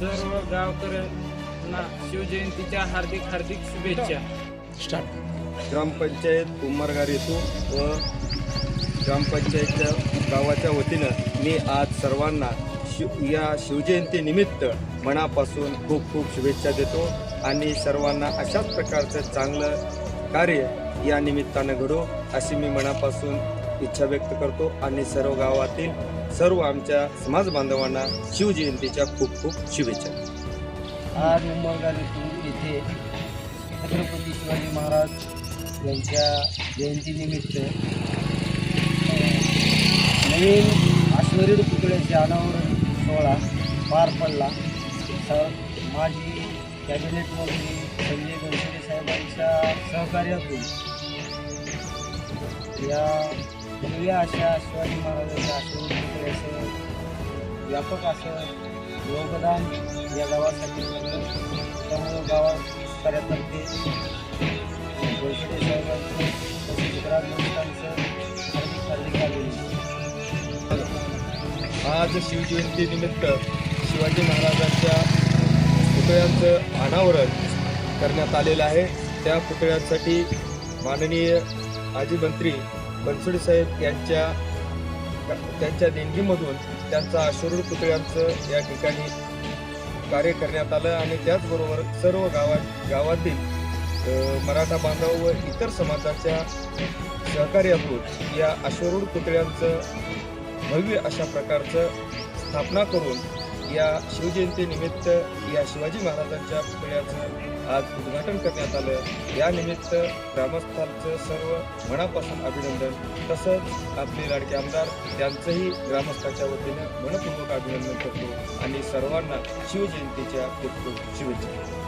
सर्व गावकऱ्यांना शिवजयंतीच्या हार्दिक हार्दिक शुभेच्छा. स्टार्ट. ग्रामपंचायत उमरगार येथून व ग्रामपंचायतच्या गावाच्या वतीनं मी आज सर्वांना शिव या शिवजयंतीनिमित्त मनापासून खूप खूप शुभेच्छा देतो आणि सर्वांना अशाच प्रकारचं चांगलं कार्य या निमित्तानं घडो अशी मी मनापासून इच्छा व्यक्त करतो आणि सर्व गावातील सर्व आमच्या समाज बांधवांना शिवजयंतीच्या खूप खूप शुभेच्छा. आज उमरगालीतून येथे छत्रपती शिवाजी महाराज यांच्या जयंतीनिमित्त नवीन अश्वरीड पुतळ्याचे अनावरण सोहळा पार पडला. तर माझी कॅबिनेट मंत्री संजय बनसोडे साहेबांच्या सहकार्यातून या या अशा शिवाजी महाराजांच्या अश्वरीड असं व्यापक असं योगदान या गावासाठी झालं त्यामुळं गावाकऱ्यातर्फे गोलशेटे साहेबांचं तसेच ग्रामस्थांचं हार्दिक हार्दिक आज शिवजयंतीनिमित्त शिवाजी महाराजांच्या पुतळ्यांचं अनावरण करण्यात आलेलं आहे. त्या पुतळ्यांसाठी माननीय माजी मंत्री बनसोडे साहेब यांच्या त्यांच्या देणगीमधून त्यांचा अश्वरूढ पुतळ्यांचं या ठिकाणी कार्य करण्यात आलं आणि त्याचबरोबर सर्व गावात गावातील मराठा बांधव व इतर समाजाच्या सहकार्यातून या अश्वरूढ पुतळ्यांचं भव्य अशा प्रकारचं स्थापना करून या शिवजयंतीनिमित्त या शिवाजी महाराजांच्या पुतळ्याचं आज उद्घाटन करण्यात आलं यानिमित्त ग्रामस्थांचं सर्व मनापासून अभिनंदन. तसंच आपले लाडके आमदार यांचंही ग्रामस्थांच्या वतीनं मनपूर्वक अभिनंदन करतो. आणि सर्वांना शिवजयंतीच्या खूप शुभेच्छा.